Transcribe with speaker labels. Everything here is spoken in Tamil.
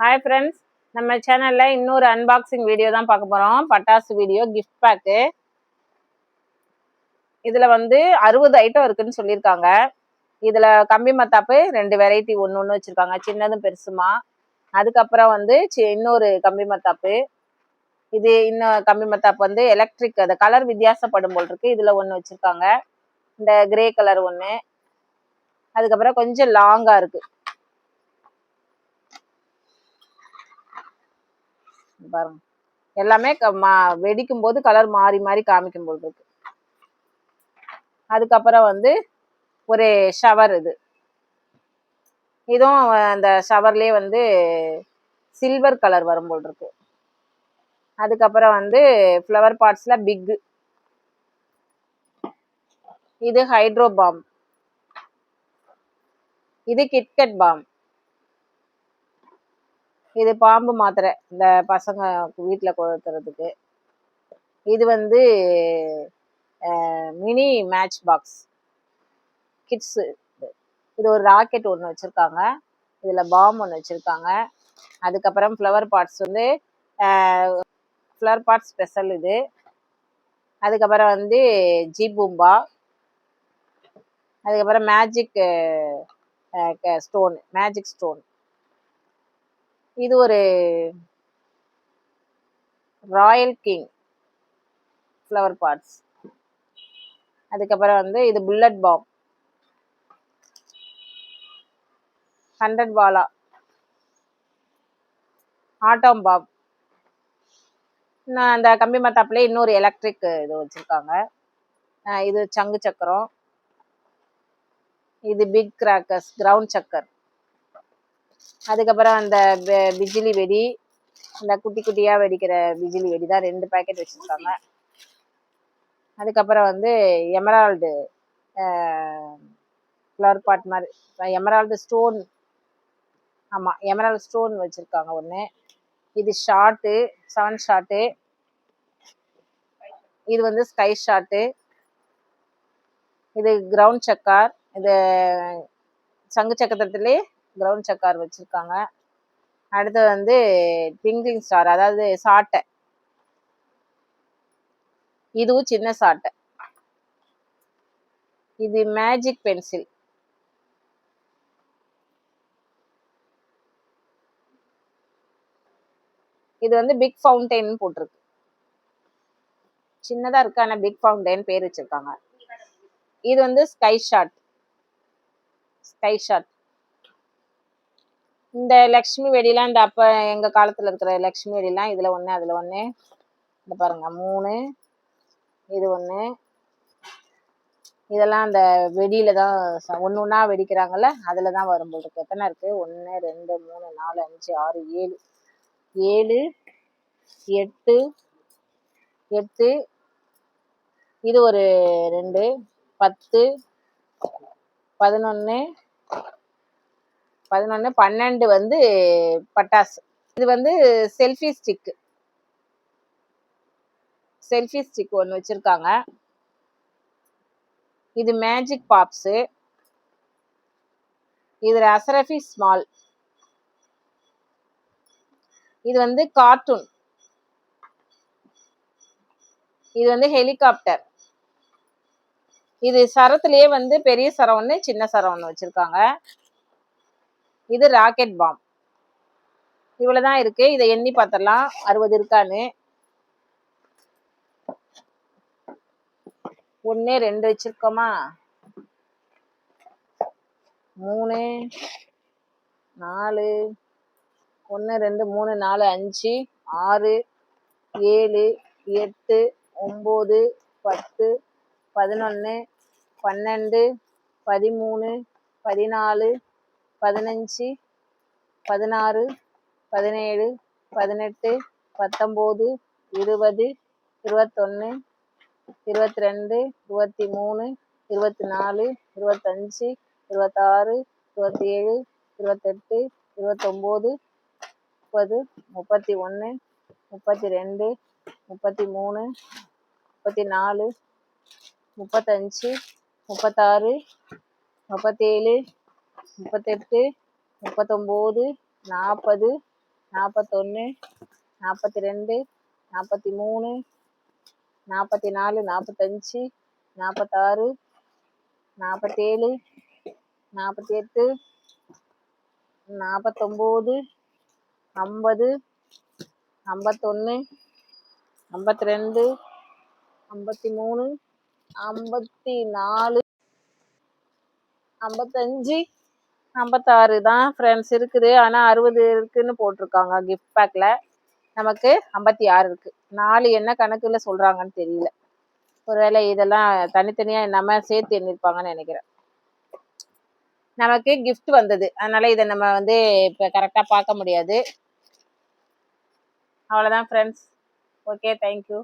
Speaker 1: ஹாய் ஃப்ரெண்ட்ஸ் நம்ம சேனலில் இன்னொரு அன்பாக்சிங் வீடியோ தான் பார்க்க போகிறோம் பட்டாசு வீடியோ கிஃப்ட் பேக்கு இதில் வந்து அறுபது ஐட்டம் இருக்குன்னு சொல்லியிருக்காங்க. இதில் கம்பி மத்தாப்பு ரெண்டு வெரைட்டி ஒன்று ஒன்று வச்சிருக்காங்க. சின்னதும் பெருசுமா. அதுக்கப்புறம் வந்து சி- இன்னொரு கம்பி மத்தாப்பு. இது இன்னும் கம்பி மத்தாப்பு வந்து எலக்ட்ரிக் அது கலர் வித்தியாசப்படும் போல் இருக்குது இதில் ஒன்று வச்சுருக்காங்க. இந்த கிரே கலர் ஒன்று அதுக்கப்புறம் கொஞ்சம் லாங்காக இருக்குது பாருங்க. எல்லாமே க- மா- வெடிக்கும் போது கலர் மாறி மாறி காமிக்கும் போல் இருக்கு. அதுக்கப்புறம் வந்து ஒரு ஷவர் இது. இதுவும் அந்த ஷவர்லேயே வந்து சில்வர் கலர் வரும் போல் இருக்கு. அதுக்கப்புறம் வந்து ஃப்ளவர் பாட்ஸில் பிக் இது ஹைட்ரோ பாம் இது கிட்கட் பாம் இது பாம்பு மாத்திரை இந்த பசங்க வீட்டில் கொளுத்துறதுக்கு. இது வந்து மினி மேட்ச் பாக்ஸ். கிட்ஸு இது. ஒரு ராக்கெட் ஒன்று வச்சுருக்காங்க. இதில் பாம் ஒன்று வச்சுருக்காங்க. அதுக்கப்புறம் ஃப்ளவர் பாட்ஸ் வந்து ஃப்ளவர் பாட் ஸ்பெஷல் இது. அதுக்கப்புறம் வந்து ஜி பூம்பா. அதுக்கப்புறம் மேஜிக் ஸ்டோன் மேஜிக் ஸ்டோன். இது ஒரு ராயல் கிங் ஃப்ளவர் பாட்ஸ் அதுக்கப்புறம் வந்து இது புல்லட் பாம் ஹண்ட்ரட் பாலா ஆட்டம் பாம் நான் அந்த கம்பி மத்தாப்புல இன்னொரு எலக்ட்ரிக் இது வச்சுருக்காங்க. இது சங்கு சக்கரம். இது பிக் கிராக்கர்ஸ் கிரவுண்ட் சக்கர். அதுக்கப்புறம் அந்த பிஜிலி வெடி இந்த குட்டி குட்டியா வெடிக்கிற பிஜிலி வெடி தான் ரெண்டு பேக்கெட் வச்சிருக்காங்க அதுக்கப்புறம் வந்து எமரால்டு ஃப்ளவர் பாட் மாதிரி எமரால்டு ஸ்டோன் ஆமாம் எமரால்டு ஸ்டோன் வச்சிருக்காங்க ஒன்று இது ஷார்ட்டு செவன் ஷார்ட்டு இது வந்து ஸ்கை ஷார்ட்டு இது கிரவுண்ட் சக்கார் இது சங்கு சக்கரத்துலேயே கிரவுண்ட் சக்கார் வச்சிருக்காங்க. அடுத்து வந்து ட்விங்கிங் ஸ்டார் அதாவது சாட்டை. இதுவும் சின்ன சாட்டை. இது மேஜிக் பென்சில் இது வந்து பிக் ஃபவுண்டைன் போட்டிருக்கு. சின்னதா இருக்கு ஆனால் பிக் ஃபவுண்டைன் பேர் வச்சிருக்காங்க. இது வந்து ஸ்கை ஷாட் ஸ்கை ஷாட் இந்த லக்ஷ்மி வெடிலாம் இந்த அப்ப எங்க காலத்துல இருக்கிற லக்ஷ்மி வெடிலாம் இதுல ஒண்ணு அதுல ஒண்ணு. இந்த பாருங்க மூணு இது ஒண்ணு. இதெல்லாம் அந்த வெடியில தான் ஒன்று ஒன்றா வெடிக்கிறாங்கல்ல அதில் தான் வரும்போது இருக்குது இருக்கு. எத்தனை இருக்குது ஒன்று ரெண்டு மூணு நாலு அஞ்சு ஆறு ஏழு. ஏழு எட்டு எட்டு. இது ஒரு ரெண்டு பத்து பதினொன்று பதினொன்னு பன்னெண்டு வந்து பட்டாசு. இது வந்து செல்ஃபி ஸ்டிக். செல்ஃபி ஸ்டிக் ஒன்று வச்சிருக்காங்க. இது மேஜிக் பாப்ஸு. இது அசரஃபி ஸ்மால். இது வந்து கார்ட்டூன். இது வந்து ஹெலிகாப்டர். இது சரத்துலேயே வந்து பெரிய சரம் ஒன்று சின்ன சரம் ஒன்று வச்சிருக்காங்க. இது ராக்கெட் பாம் இவ்வளவுதான் இருக்கு. இதை எண்ணி பார்த்துடலாம். அறுபது இருக்கான்னு. ஒன்று ரெண்டு வச்சிருக்கோமா? மூணு நாலு ஒன்று ரெண்டு மூணு நாலு அஞ்சு ஆறு ஏழு எட்டு ஒம்பது பத்து பதினொன்று பன்னெண்டு பதிமூணு பதினாலு பதினஞ்சு பதினாறு பதினேழு பதினெட்டு பத்தொம்போது இருபது இருபத்தொன்று இருபத்தி ரெண்டு இருபத்தி மூணு இருபத்தி நாலு இருபத்தஞ்சு இருபத்தாறு இருபத்தி ஏழு இருபத்தெட்டு இருபத்தொம்போது முப்பது முப்பத்தி ஒன்று முப்பத்தி ரெண்டு முப்பத்தி மூணு முப்பத்தி நாலு முப்பத்தஞ்சு முப்பத்தாறு முப்பத்தேழு முப்பத்தெட்டு முப்பத்தொம்போது நாற்பது நாற்பத்தொன்று நாற்பத்தி ரெண்டு நாற்பத்தி மூணு நாற்பத்தி நாலு நாற்பத்தஞ்சு நாற்பத்தாறு நாற்பத்தேழு நாற்பத்தி எட்டு நாற்பத்தொம்போது ஐம்பது ஐம்பத்தொன்று ஐம்பத்தி ரெண்டு ஐம்பத்தி மூணு ஐம்பத்தி நாலு ஐம்பத்தஞ்சு ஐம்பத்தாறு தான் ஃப்ரெண்ட்ஸ் இருக்குது. ஆனால் அறுபது இருக்குன்னு போட்டிருக்காங்க கிஃப்ட் பேக்கில் நமக்கு ஐம்பத்தி ஆறு இருக்குது நாலு என்ன கணக்கில் சொல்கிறாங்கன்னு தெரியல. ஒருவேளை இதெல்லாம் தனித்தனியாக நம்ம சேர்த்து எண்ணிருப்பாங்கன்னு நினைக்கிறேன். நமக்கு கிஃப்ட் வந்தது. அதனால் இதை நம்ம வந்து இப்போ கரெக்டாக பார்க்க முடியாது. அவ்வளோதான் ஃப்ரெண்ட்ஸ் ஓகே தேங்க்யூ